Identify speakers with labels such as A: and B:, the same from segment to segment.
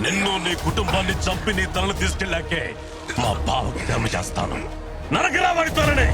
A: నిన్ను నీ కుటుంబాన్ని చంపి నీ తలను తీసుకెళ్ళాకే మా బావకి క్షమ చేస్తాను. నరకరా వాడి తలని!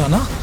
B: నానా?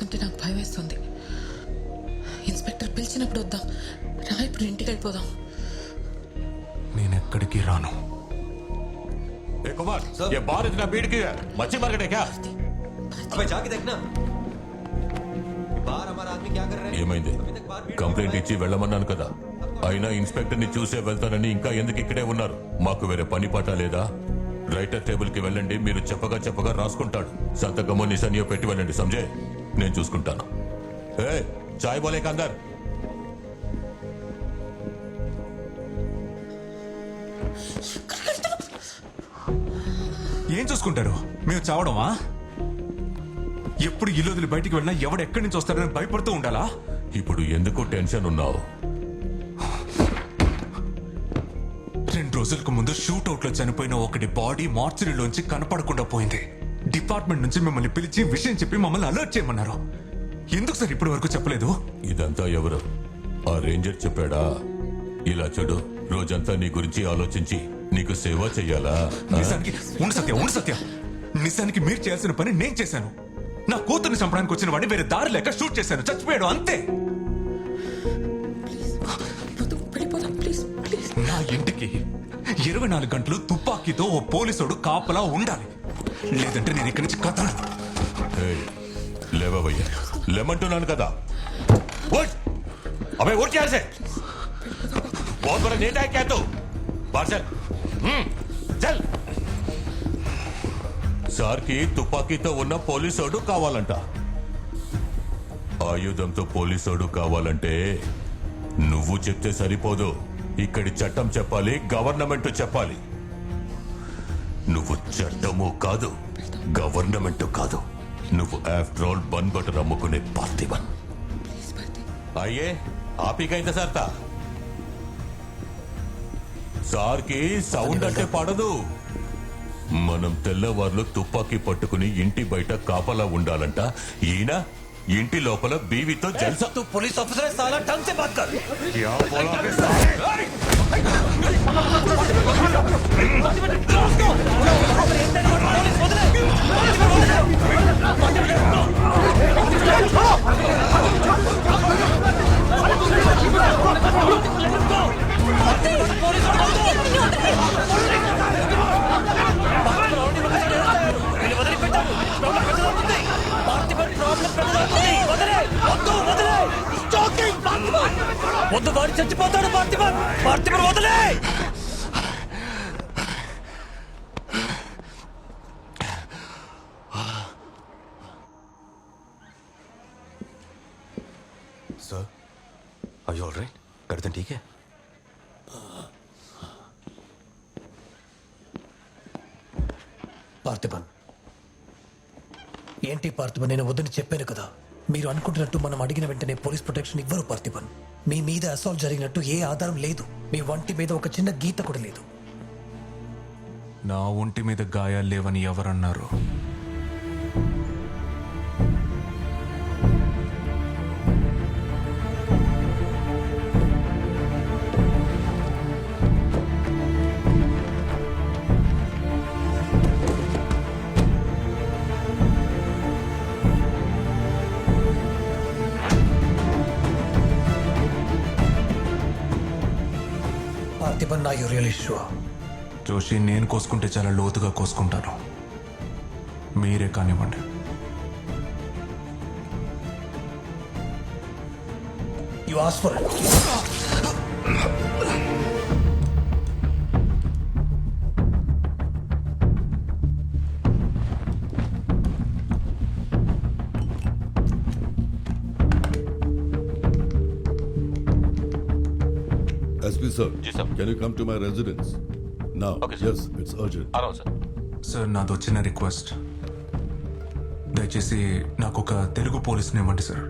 C: చూస్తుంటే నాకు భయం వేస్తుంది ఇన్స్పెక్టర్ పిలిచినప్పుడు వద్దాం రా ఇప్పుడు ఇంటికి వెళ్ళిపోదాం
B: నేను ఎక్కడికి రాను
A: ఏ కుమార్ ये बाहर इतना भीड़ क्यों है मच्छी मार्केट है क्या
D: अबे जाके देखना बाहर हमारा आदमी क्या कर रहे हैं
A: ఏమైంది
D: अभी तक बाहर भीड़
A: కంప్లైంట్ ఇచ్చి వెళ్ళమన్నాను కదా అయినా ఇన్స్పెక్టర్ ని చూసే వెళ్తానని ఇంకా ఎందుకు ఇక్కడే ఉన్నారు మాకు వేరే పని పాట లేదా రైటర్ టేబుల్ కి వెళ్ళండి మీరు చెప్పగా చెప్పగా రాసుకుంటాడు సంతకమో నిశానియో పెట్టి వెళ్ళండి సంజయ్ నేను చూసుకుంటాను. ఏ చాయ్ బోలే కందర్
B: ఏం చూసుకుంటారు? మేము చావడమా? ఎప్పుడు ఇల్లు వదిలి బయటికి వెళ్ళినా ఎవడెక్కడి నుంచి వస్తారని భయపడుతూ ఉండాలా?
A: ఇప్పుడు ఎందుకో టెన్షన్ ఉన్నావు?
B: రెండు రోజులకు ముందు షూట్ అవుట్లో చనిపోయిన ఒకటి బాడీ మార్చురీలోంచి కనపడకుండా పోయింది. డిపార్ట్మెంట్ నుంచి మిమ్మల్ని పిలిచి విషయం చెప్పి మమ్మల్ని అలర్ట్ చేయమన్నారు. ఎందుకు సార్ ఇప్పటి వరకు చెప్పలేదు?
A: ఇదంతా ఎవరు? ఆ రేంజర్ చెప్పాడా? ఇలా చూడు రోజంతా నీ గురించి ఆలోచించి నీకు సేవ చెయ్యాలా?
B: నిజానికి ఉండు సత్య ఉండు సత్య. నిజానికి మీరు చేయాల్సిన పని నేను చేశాను. నా కూతుర్ని చంపడానికి వచ్చిన వాడిని వేరే దారి లేక షూట్ చేశాను. చచ్చిపోయాడు అంతే. నా ఇంటికి ఇరవై నాలుగు గంటలు తుపాకీతో ఓ పోలీసుడు కాపలా ఉండాలి. లేదంటే నేను ఇక్కడి నుంచి కథను
A: ఏయ్, లేవవయ్యా లేమంటున్నాను కదా ఓట్ అబే ఓట్ చేయాల్సే बहुत बड़ा नेता है क्या तू बाहर चल हम्म, चल సార్కి తుపాకీతో ఉన్న పోలీసోడు కావాలంట ఆయుధంతో పోలీసోడు కావాలంటే నువ్వు చెప్తే సరిపోదు ఇక్కడి చట్టం చెప్పాలి గవర్నమెంట్ చెప్పాలి నువ్వు చట్టము కాదు గవర్నమెంట్ కాదు. నువ్వు ఆఫ్టర్ ఆల్ బన్ బటర్ అమ్ముకునే పార్థివన్ అయ్యే ఆపికైతే సార్ సార్కి సౌండ్ అంటే పడదు. మనం తెల్లవార్లు తుపాకీ పట్టుకుని ఇంటి బయట కాపలా ఉండాలంట. ఈయన ఇంటి లోపల బీవితో జల్సా
E: तू पुलिस ऑफिसर है साला ढंग से बात कर
D: आर यू ऑलराइट गर्दन ठीक है
E: పార్థిబన్ ఏంటి పార్థిబన్ నేను వద్దని చెప్పాను కదా మీరు అనుకుంటున్నట్టు మనం అడిగిన వెంటనే పోలీస్ ప్రొటెక్షన్ ఇవ్వరు పార్థిబన్ మీ మీద అసాల్ట్ జరిగినట్టు ఏ ఆధారం లేదు మీ వంటి మీద ఒక చిన్న గీత కూడా లేదు
B: నా ఒంటి మీద గాయాలు లేవని ఎవరన్నారు
E: పార్థిబన్ నా యు రియల్ ఇష్యూ.
B: జోషి నేను కోసుకుంటే చాలా లోతుగా కోసుకుంటాను. మీరే కానివ్వండి.
E: You ask for
F: SP sir.
A: Ji, sir.
F: Can you come to my residence? Now.
A: Okay, sir.
F: Yes, it's urgent.
A: అరవు సార్
B: సార్ నాది వచ్చిన రిక్వెస్ట్ దయచేసి నాకు ఒక తెలుగు పోలీస్ని ఇవ్వండి sir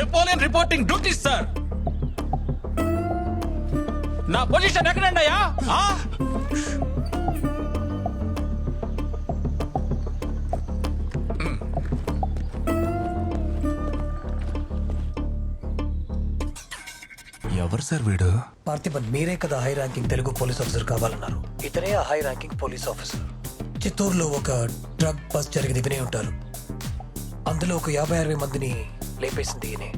G: Napoleon reporting duty sir నా పొజిషన్ ఎక్కడండి అయ్యా? ఆ?
B: ఎవరు సార్ వీడు?
E: పార్థిబన్ మీరే కదా high ranking Telugu police officer కావాలన్నారు. ఇతనే ఆ హై ర్యాంకింగ్ పోలీస్ ఆఫీసర్. చిత్తూరులో ఒక డ్రగ్ బస్ జరిగింది వినే ఉంటారు. అందులో ఒక యాభై అరవై మందిని లేపేసింది ఈయనే